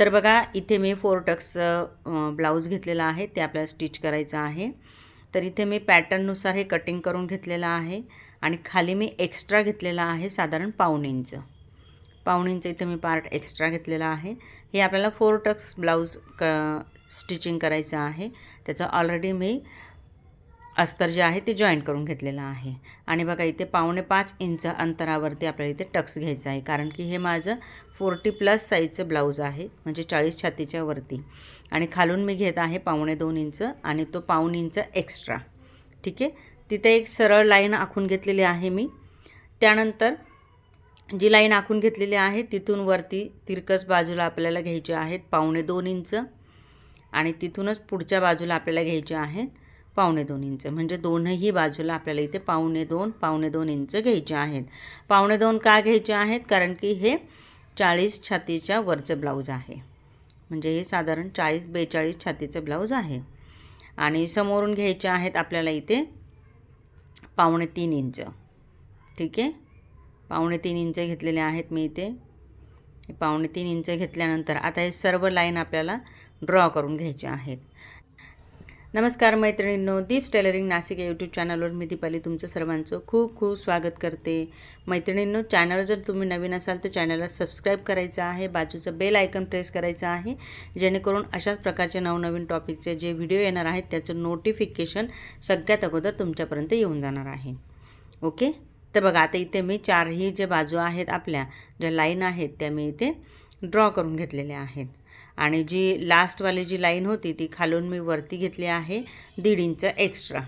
तर बघा इथे मी फोर टक्स ब्लाऊज घेतलेला आहे ते आपल्याला स्टिच करायचं आहे. तर इथे मी पॅटर्ननुसार हे कटिंग करून घेतलेलं आहे आणि खाली मी एक्स्ट्रा घेतलेला आहे साधारण पाऊण इंच. पाऊण इंच इथे मी पार्ट एक्स्ट्रा घेतलेला आहे. हे आपल्याला फोर टक्स ब्लाऊज क स्टिचिंग करायचं आहे. त्याचं ऑलरेडी मी अस्तर जे आहे ते जॉईंट करून घेतलेलं आहे. आणि बघा इथे पावणे पाच इंच अंतरावरती आपल्याला इथे टक्स घ्यायचं आहे. कारण की हे माझं फोर्टी प्लस साईजचं ब्लाऊज आहे म्हणजे चाळीस छातीच्या वरती. आणि खालून मी घेत आहे पावणे दोन इंच आणि तो पाऊण इंच एक्स्ट्रा ठीक आहे? तिथे एक सरळ लाईन आखून घेतलेली आहे मी. त्यानंतर जी लाईन आखून घेतलेली आहे तिथून वरती तिरकस बाजूला आपल्याला घ्यायचे आहेत पावणे दोन इंच. आणि तिथूनच पुढच्या बाजूला आपल्याला घ्यायचे आहेत पावणे दोन इंच. म्हणजे दोनही बाजूला आपल्याला इथे पावणे दोन पावणे दोन इंच घ्यायचे आहेत. पावणे दोन का घ्यायचे आहेत? कारण की हे चाळीस छातीच्या वरचं ब्लाऊज आहे. म्हणजे हे साधारण चाळीस बेचाळीस छातीचं ब्लाऊज आहे. आणि समोरून घ्यायचे आहेत आपल्याला इथे पावणे तीन इंच. ठीक आहे? पावणे तीन इंच घेतलेले आहेत मी इथे. पावणे तीन इंच घेतल्यानंतर आता हे सर्व लाईन आपल्याला ड्रॉ करून घ्यायचे आहेत. नमस्कार मैत्रिणींनो दीप्स टेलरिंग नाशिक या यूट्यूब चॅनलवर मी दीपाली तुमचं सर्वांचं खूप खूप स्वागत करते. मैत्रिणींनो चॅनल जर तुम्ही नवीन असाल तर चॅनलला सबस्क्राईब करायचं आहे बाजूचं बेल आयकन प्रेस करायचं आहे जेणेकरून अशाच प्रकारचे नवनवीन टॉपिकचे जे व्हिडिओ येणार आहेत त्याचं नोटिफिकेशन सगळ्यात अगोदर तुमच्यापर्यंत येऊन जाणार आहे. ओके तर बघा आता इथे मी चारही जे बाजू आहेत आपल्या ज्या लाईन आहेत त्या मी इथे ड्रॉ करून घेतलेल्या आहेत. आणि जी लास्टवाली जी लाईन होती ती खालून मी वरती घेतली आहे दीड इंच एक्स्ट्रा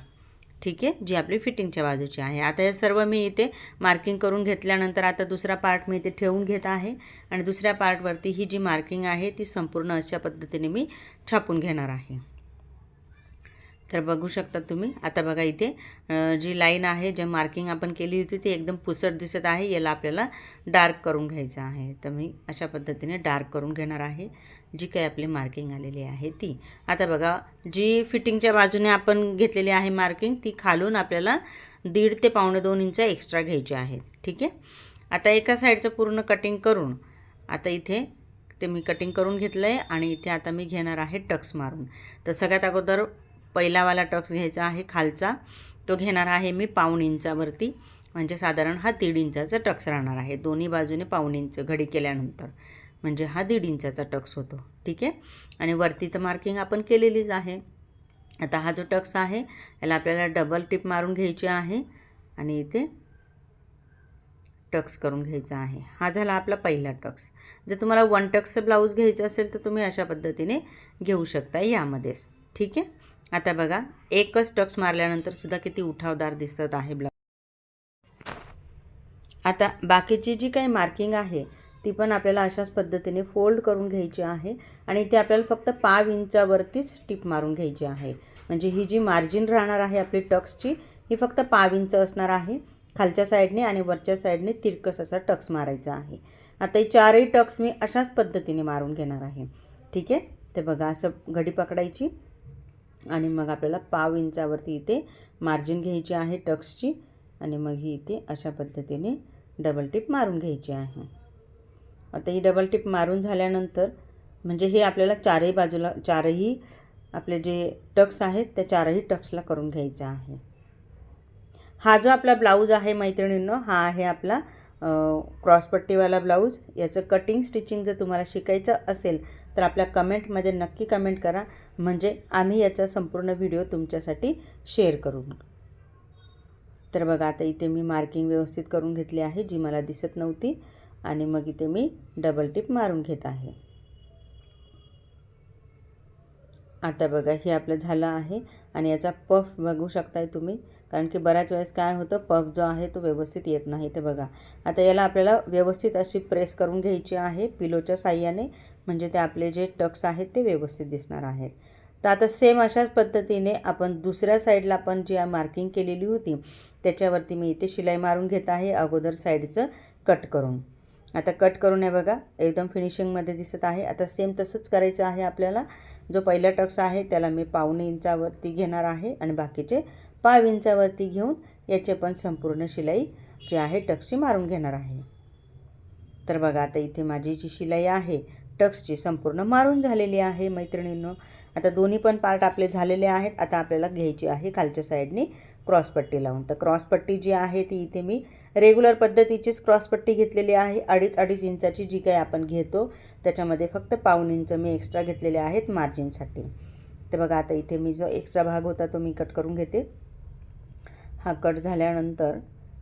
ठीक आहे? जी आपली फिटिंगच्या बाजूची आहे. आता हे सर्व मी इथे मार्किंग करून घेतल्यानंतर आता दुसरा पार्ट मी इथे ठेवून घेत आहे. आणि दुसऱ्या पार्टवरती ही जी मार्किंग आहे ती संपूर्ण अशा पद्धतीने मी छापून घेणार आहे. तर बघू शकता तुम्ही. आता बघा इथे जी लाईन आहे जे मार्किंग आपण केली होती ती एकदम पुसट दिसत आहे. याला आपल्याला डार्क करून घ्यायचं आहे. तर मी अशा पद्धतीने डार्क करून घेणार आहे. जी काही आपली मार्किंग आलेली आहे ती. आता बघा जी फिटिंगच्या बाजूने आपण घेतलेली आहे मार्किंग ती खालून आपल्याला दीड ते पावणे दोन इंच एक्स्ट्रा घ्यायची आहेत ठीक आहे? आता एका साईडचं पूर्ण कटिंग करून आता इथे ते मी कटिंग करून घेतलं आहे आणि इथे आता मी घेणार आहे टक्स मारून. तर सगळ्यात अगोदर पहिलावाला टक्स घ्यायचा आहे खालचा. तो घेणार आहे मी पाऊण इंचावरती म्हणजे साधारण हा दीड इंचाचा टक्स राहणार आहे. दोन्ही बाजूने पाऊण इंच घडी केल्यानंतर. म्हणजे हा दीड इंचाचा टक्स होतो. ठीक आहे? आणि वरती तर मार्किंग आपण केलेलीच आहे. आता हा जो टक्स आहे याला आपल्याला डबल टिप मारून घ्यायची आहे. आणि इथे टक्स करून घ्यायचा आहे. हा झाला आपला पहिला टक्स. जर तुम्हाला वन टक्सचं ब्लाऊज घ्यायचं असेल तर तुम्ही अशा पद्धतीने घेऊ शकता यामध्येच. ठीक आहे? आता बघा एकच टक्स मारल्यानंतर सुद्धा किती उठावदार दिसत आहे ब्लाऊज आता बाकीची जी काही मार्किंग आहे ती पण आपल्याला अशाच पद्धतीने फोल्ड करून घ्यायची आहे आणि ती आपल्याला फक्त पाव इंचावरतीच टिप मारून घ्यायची आहे. म्हणजे ही जी मार्जिन राहणार आहे आपली टक्सची ही फक्त पाव इंच असणार आहे. खालच्या साईडने आणि वरच्या साईडने तिरकस असा टक्स मारायचा आहे. आता ही चारही टक्स मी अशाच पद्धतीने मारून घेणार आहे. ठीक आहे? ते बघा असं घडी पकडायची. आणि मग आपल्याला पाव इंचावरती इथे मार्जिन घ्यायची आहे टक्सची आणि मग ही इथे अशा पद्धतीने डबल टिप मारून घ्यायची आहे. आता ही डबल टिप मारून झाल्यानंतर म्हणजे हे आपल्याला चारही बाजूला चारही आपले जे टक्स आहेत त्या चारही टक्सला करून घ्यायचा आहे. हा जो आपला ब्लाऊज आहे मैत्रिणींनो हा आहे आपला क्रॉसपट्टीवाला ब्लाऊज याचं कटिंग स्टिचिंग जर तुम्हाला शिकायचं असेल तर आपल्या कमेंटमध्ये नक्की कमेंट करा. म्हणजे आम्ही याचा संपूर्ण व्हिडिओ तुमच्यासाठी शेअर करू तर बघा आता इथे मी मार्किंग व्यवस्थित करून घेतली आहे जी मला दिसत नव्हती. आणि मग इथे मी डबल टिप मारून घेत आहे. आता बघा हे आपलं झालं आहे आणि याचा पफ बघू शकताय तुम्ही. कारण की बऱ्याच वेळेस काय होतं पफ जो आहे तो व्यवस्थित येत नाही. ते बघा आता याला आपल्याला व्यवस्थित अशी प्रेस करून घ्यायची आहे पिलोच्या साह्याने. म्हणजे ते आपले जे टक्स आहेत ते व्यवस्थित दिसणार आहेत. तर आता सेम अशाच पद्धतीने आपण दुसऱ्या साईडला आपण जी मार्किंग केलेली होती त्याच्यावरती मी इथे शिलाई मारून घेत आहे अगोदर साईडचं कट करून. आता कट करून आहे बघा एकदम फिनिशिंगमध्ये दिसत आहे. आता सेम तसंच करायचं आहे आपल्याला. जो पहिला टक्स आहे त्याला मी पावणे इंचावरती घेणार आहे आणि बाकीचे पाव इंचावरती घेऊन याचे पण संपूर्ण शिलाई जी आहे टक्सची मारून घेणार आहे. तर बघा आता इथे माझी जी शिलाई आहे टक्सची संपूर्ण मारून झालेली आहे मैत्रिणींनो. आता दोन्ही पण पार्ट आपले झालेले आहेत. आता आपल्याला घ्यायची आहे खालच्या साईडने क्रॉसपट्टी लावून. तर क्रॉसपट्टी जी आहे ती इथे मी रेग्युलर पद्धतीचीच क्रॉसपट्टी घेतलेली आहे. अडीच अडीच इंचाची जी काही आपण घेतो त्याच्यामध्ये फक्त पाऊन इंच मी एक्स्ट्रा घेतलेले आहेत मार्जिनसाठी तर बघा आता इथे मी जो एक्स्ट्रा भाग होता तो मी कट करून घेते. हा कट झाल्यानंतर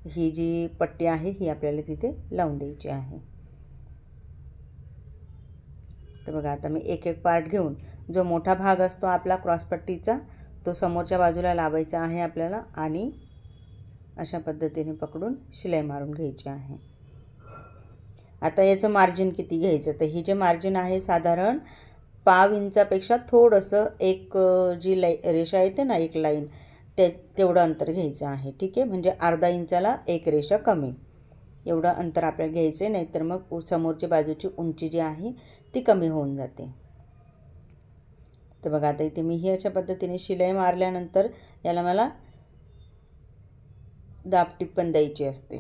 ही जी पट्टी आहे ही आपल्याला तिथे लावून द्यायची आहे. तर बघा आता मी एक एक पार्ट घेऊन जो मोठा भाग असतो आपला क्रॉसपट्टीचा तो समोरच्या बाजूला लावायचा आहे आपल्याला आणि अशा पद्धतीने पकडून शिलाई मारून घ्यायची आहे. आता याचं मार्जिन किती घ्यायचं? तर ही जे मार्जिन आहे साधारण पाव इंचापेक्षा थोडंसं एक जी लाई रेषा येते ना एक लाईन ते तेवढं अंतर घ्यायचं आहे. ठीक आहे? म्हणजे अर्धा इंचाला एक रेषा कमी. एवढं अंतर आपल्याला घ्यायचं आहे नाहीतर मग समोरच्या बाजूची उंची जी आहे ती कमी होऊन जाते. तर बघा आता इथे मी ही अशा पद्धतीने शिलाई मारल्यानंतर याला मला दापटी पण द्यायची असते.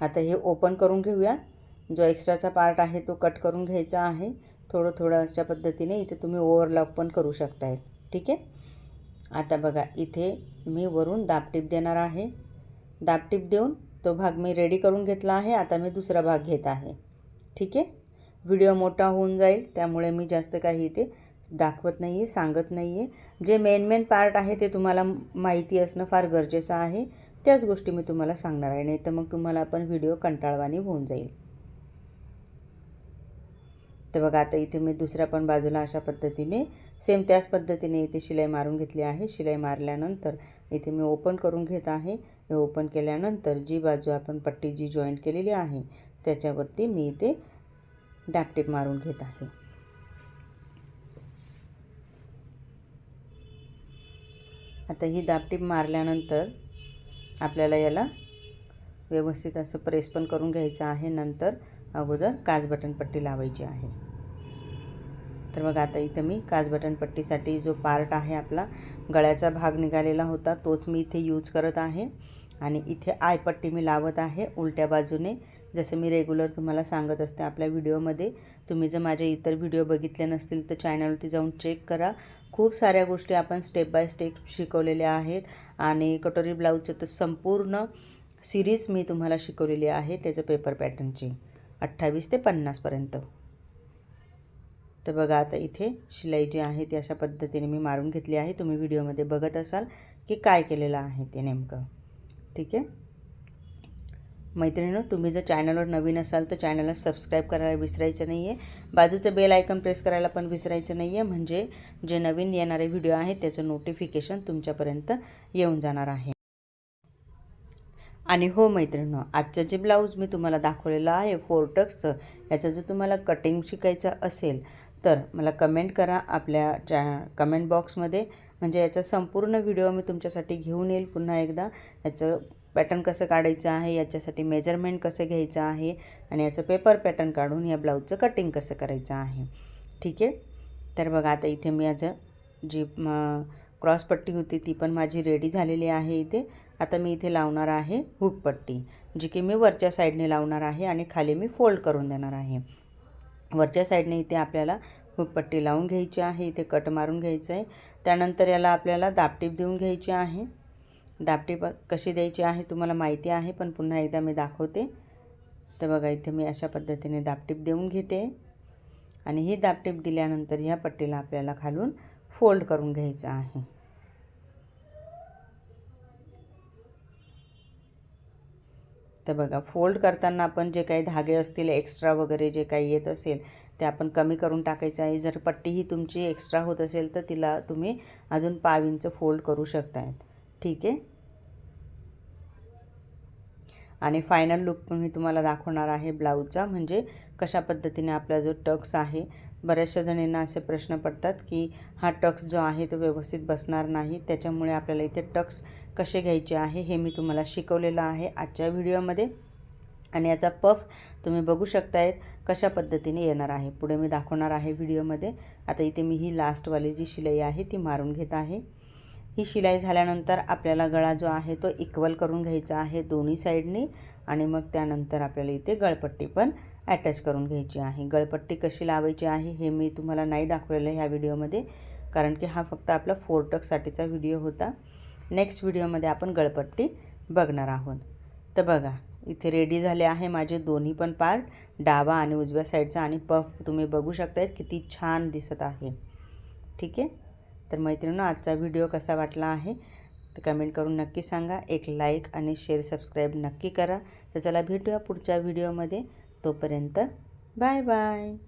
आता हे ओपन करून घेऊया. जो एक्स्ट्राचा पार्ट आहे तो कट करून घ्यायचा आहे. थोडं थोडं अशा पद्धतीने इथे तुम्ही ओव्हरलॉक पण करू शकताय. ठीक आहे? आता बघा इथे मी वरून दापटीप देणार आहे. दापटीप देऊन तो भाग मी रेडी करून घेतला आहे. आता मी दुसरा भाग घेत आहे. ठीक आहे? व्हिडिओ मोठा होऊन जाईल त्यामुळे मी जास्त काही इथे दाखवत नाही आहे सांगत नाही आहे जे मेन मेन पार्ट आहे ते तुम्हाला माहिती असणं फार गरजेचं आहे. त्याच गोष्टी मी तुम्हाला सांगणार आहे नाही तर मग तुम्हाला पण व्हिडिओ कंटाळवाणी होऊन जाईल. तर बघा आता इथे मी दुसऱ्या पण बाजूला अशा पद्धतीने सेम त्याच पद्धतीने इथे शिलाई मारून घेतली आहे. शिलाई मारल्यानंतर इथे मी ओपन करून घेत आहे. हे ओपन केल्यानंतर जी बाजू आपण पट्टी जी जॉईंट केलेली आहे त्याच्यावरती मी इथे दापटीप मारून घेत आहे. आता ही दापटीप मारल्यानंतर आपल्याला याला व्यवस्थित असं प्रेस पण करून घ्यायचं आहे. नंतर अगोदर काच बटन पट्टी लावायची आहे. तर बघा आता इथं मी काच बटन पट्टीसाठी जो पार्ट आहे आपला गळ्याचा भाग निघालेला होता तोच मी इथे यूज करत आहे. आणि इथे आयपट्टी मी लावत आहे. उलट्या बाजूने जसं मी रेग्युलर तुम्हाला सांगत असते आपल्या व्हिडिओमध्ये तुम्ही जर माझे इतर व्हिडिओ बघितले नसतील तर चॅनलवरती जाऊन चेक करा. खूप साऱ्या गोष्टी आपण स्टेप बाय स्टेप शिकवलेल्या आहेत. आणि कटोरी ब्लाऊजचं तर संपूर्ण सिरीज मी तुम्हाला शिकवलेली आहे. त्याचं पेपर पॅटर्नची अठ्ठावीस ते पन्नासपर्यंत तर बघा आता इथे शिलाई जी आहे ती अशा पद्धतीने मी मारून घेतली आहे. तुम्ही व्हिडिओमध्ये बघत असाल की काय केलेलं आहे ते नेमकं. ठीक आहे? मैत्रिणीनं तुम्ही जर चॅनलवर नवीन असाल तर चॅनलला सबस्क्राईब करायला विसरायचं नाही आहे बाजूचं बेल आयकन प्रेस करायला पण विसरायचं नाही आहे म्हणजे जे नवीन येणारे व्हिडिओ आहेत त्याचं नोटिफिकेशन तुमच्यापर्यंत येऊन जाणार आहे. आणि हो मैत्रिणी आजचं जे ब्लाऊज मी तुम्हाला दाखवलेलं आहे फोरटक्सचं याचं जर तुम्हाला कटिंग शिकायचं असेल तर मला कमेंट करा आपल्या चॅ कमेंट बॉक्समध्ये म्हणजे याचा संपूर्ण व्हिडिओ मी तुमच्यासाठी घेऊन येईल पुन्हा एकदा. याचं पॅटर्न कसं काढायचं आहे याच्यासाठी मेजरमेंट कसं घ्यायचं आहे आणि याचं पेपर पॅटर्न काढून या ब्लाऊजचं कटिंग कसं करायचं आहे. ठीक आहे? तर बघा आता इथे मी याचं जी क्रॉसपट्टी होती ती पण माझी रेडी झालेली आहे इथे. आता मी इथे लावणार आहे हुकपट्टी जी की मी वरच्या साईडने लावणार आहे आणि खाली मी फोल्ड करून देणार आहे. वरच्या साईडने इथे आपल्याला हुकपट्टी लावून घ्यायची आहे इथे कट मारून घ्यायचं आहे. त्यानंतर याला आपल्याला दापटीप देऊन घ्यायची आहे. दापटीप कशी द्यायची आहे तुम्हाला माहिती आहे पण पुन्हा एकदा मी दाखवते. तर बघा इथे मी अशा पद्धतीने दापटीप देऊन घेते. आणि ही दापटीप दिल्यानंतर ह्या पट्टीला आपल्याला खालून फोल्ड करून घ्यायचं आहे. तर बघा फोल्ड करताना आपण जे काही धागे असतील एक्स्ट्रा वगैरे जे काही येत असेल ते आपण कमी करून टाकायचं आहे. जर पट्टी ही तुमची एक्स्ट्रा होत असेल तर तिला तुम्ही अजून पाव इंच फोल्ड करू शकतायत. ठीक आहे. आणि फायनल लुक मी तुम्हाला दाखवणार आहे ब्लाऊजचा म्हणजे कशा पद्धतीने आपला जो टक्स आहे बऱ्याचशा जणींना असे प्रश्न पडतात की हा टक्स जो आहे तो व्यवस्थित बसणार नाही. त्याच्यामुळे आपल्याला इथे टक्स कसे घ्यायचे आहे हे मी तुम्हाला शिकवलेलं आहे आजच्या व्हिडिओमध्ये आणि याचा पफ तुम्ही बघू शकतायत कशा पद्धतीने येणार आहे. पुढे मी दाखवणार आहे व्हिडिओमध्ये आता इथे मी ही लास्टवाली जी शिलाई आहे ती मारून घेत आहे. ही शिलाई झाल्यानंतर आपल्याला गळा जो आहे तो इक्वल करून घ्यायचा आहे दोन्ही साईडने आणि मग त्यानंतर आपल्याला इथे गळपट्टी पण अटॅच करून घ्यायची आहे. गळपट्टी कशी लावायची आहे हे मी तुम्हाला नाही दाखवलेलं ह्या व्हिडिओमध्ये कारण की हा फक्त आपला फोरटकसाठीचा व्हिडिओ होता. नेक्स्ट व्हिडिओमध्ये आपण गळपट्टी बघणार आहोत. तर बघा इथे रेडी झाले आहे माझे दोन्ही पण पार्ट डावा आणि उजव्या साईडचा आणि पफ तुम्ही बघू शकतायत किती छान दिसत आहे. ठीक आहे? तर मैत्रिणींनो आजचा व्हिडिओ कसा वाटला आहे? तर कमेंट करून नक्की सांगा. एक लाईक आणि शेअर सबस्क्राईब नक्की करा. तर चला भेटूया पुढच्या व्हिडिओमध्ये. तोपर्यंत बाय बाय.